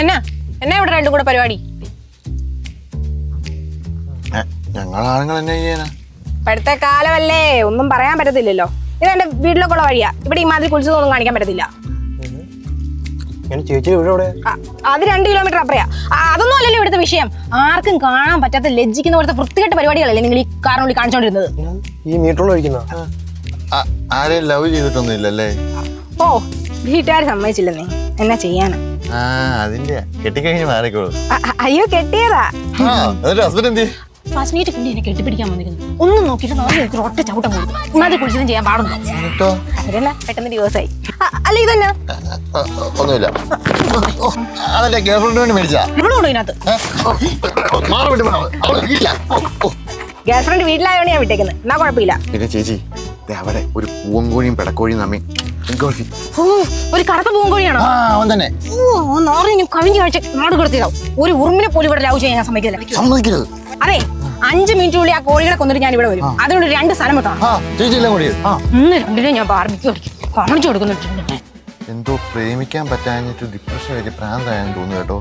എന്നാ? എന്നാ ഇവിടെ രണ്ടും കൂടെ പരിപാടി? ഞങ്ങൾ എന്നെ ചെയ്യാനാ? ഇപ്പോഴത്തെ കാലമല്ലേ? ഒന്നും പറയാൻ പറ്റത്തില്ലല്ലോ. ഇത് എന്റെ വീട്ടിലേക്കുള്ള വഴിയാ. ഇവിടെ ഈ മാതിരി കുളിച്ചതൊന്നും കാണിക്കാൻ പറ്റത്തില്ല. ചേച്ചി ഇവിടെ ഇവിടെ ആ, അത് രണ്ട് കിലോമീറ്റർ അപ്പറയാ. ആ, അതൊന്നും അല്ലല്ലോ ഇവിടുത്തെ വിഷയം. ആർക്കും കാണാൻ പറ്റാത്ത ലജ്ജിക്കുന്ന പോലത്തെ വൃത്തികെട്ട പരിപാടികളല്ലേ നിങ്ങൾ ഈ കാറിനുള്ളിൽ കാണിച്ചോണ്ടിരുന്നത്? ഈ മീറ്ററിൽ ഒഴിക്കുന്ന? ആ- ആരെയും ലവ് ചെയ്തിട്ടൊന്നും ഇല്ലല്ലേ? ഓ വീട്ടുകാർ സമ്മതിച്ചില്ലെന്നേ. എന്നാ ചെയ്യാനാ? ആ അതിന്റെ കെട്ടിക്കഴിഞ്ഞ് മാറിക്കോളൂ. അ- അ- അയ്യോ കെട്ടിയതാ. ആ എന്നിട്ട് ഹസ്ബൻഡ് എന്ത് ഫസ്റ്റ് മീറ്റ് കൊണ്ട് എന്നെ കെട്ടിപ്പിടിക്കാൻ വന്നിരിക്കുന്നു. ഒന്നും നോക്കിയിട്ട് നാളെ എനിക്ക് ഒറ്റ ചവിട്ടം കൊടുക്കും ഇന്നാദ്യം കുളിച്ചതും ചെയ്യാൻ എന്നിട്ടോ? അവരെന്നാ പെട്ടെന്ന് ഡിവോഴ്സായി അല്ല ഇതന്നെ? ആ, ഒന്നുമില്ല. ഓ, അതല്ലേ ഗേൾഫ്രണ്ട് വേണ്ടി മേടിച്ചാ? ഇവിടെ കൊണ്ടു ഇതിനകത്ത്? ഏ? മാറി വിട്ട്. അവൾ വീട്ടിലാ. ഓ, ഓ. ഗേൾഫ്രണ്ട് വീട്ടിലായോണ്ട് ഞാൻ വിട്ടേക്കുന്നത് എന്നാ കുഴപ്പമില്ല. പിന്നെ ചേച്ചി ദേ അവിടെ ഒരു പൂവൻകോഴിയും പെടക്കോഴിയും തമ്മി ഗോൾഫി ഓ, ഒരു കറുത്ത പൂങ്കോഴിയാണോ? ആ അവൻ തന്നെ. ഓ നാളെ ഞാൻ കഴിഞ്ഞ ആഴ്ച നാട് കൊടുത്തിടാവും ഒരു ഉറുമ്പിനെ പോലും ഇവിടെ ലവ് ചെയ്യാൻ ഞാൻ സമ്മതിക്കില്ല. സമ്മതിക്കരുത്. അതെ അഞ്ച് മിനിറ്റിനുള്ളിൽ ആ കോഴികളെ കൊന്നിട്ട് ഞാൻ ഇവിടെ വരും. അതിനുള്ള രണ്ട് സ്ഥലം ആ ഇന്ന് രണ്ടിനെ ഞാൻ ബാർബിക്ക് കാണിച്ചു കൊടുക്കുന്നുണ്ട്. എന്തോ പ്രേമിക്കാൻ പറ്റാഞ്ഞിട്ട് ഡിപ്രഷൻ വലിയ പ്രാന്തായെന്ന് തോന്നുന്നു കേട്ടോ.